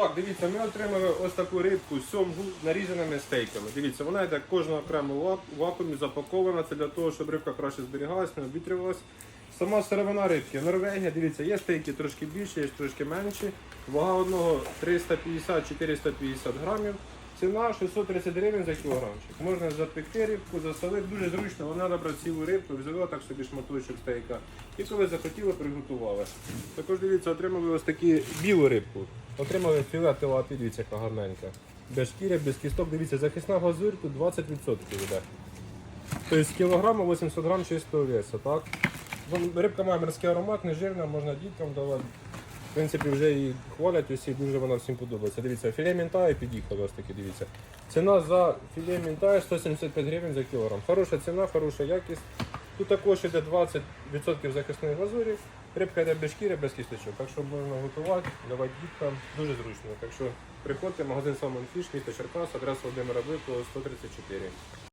Так, дивіться, ми отримали ось таку рибку сьомгу з нарізаними стейками. Дивіться, вона йде кожна окремо вакуумі запакована. Це для того, щоб рибка краще зберігалась, не обітрювалась. Сама сировина рибки. Норвегія, дивіться, є стейки трошки більші, є трошки менші. Вага одного 350-450 грамів. Ціна 630 гривень за кілограмчик. Можна запекти рибку, засолити. Дуже зручно, вона набрати цілу рибку, взяла так собі шматочок стейка. І коли захотіли, приготували. Також дивіться, отримали ось таку білу рибку. Отримали філе тилапі, дивіться, яка гарненька. Без шкіри, без кісток, дивіться, захисна глазурь тут 20% йде. Тобто з кілограма 800 грам чистого весу, так? Вон- Рибка має морський аромат, не жирна, можна діткам давати. В принципі, вже її хвалять усі, дуже вона всім подобається. Дивіться, філе мінтаю під'їхало ось таки, дивіться. Ціна за філе мінтаю 175 гривень за кілограм. Хороша ціна, хороша якість. Тут також йде 20% захисної глазурі. Рибка йде без шкіри, без кісточок. Так що можна готувати, давати діткам. Дуже зручно. Так що приходьте, магазин Salmon Fish, місто Черкас, адреса Володимира Великого, 134.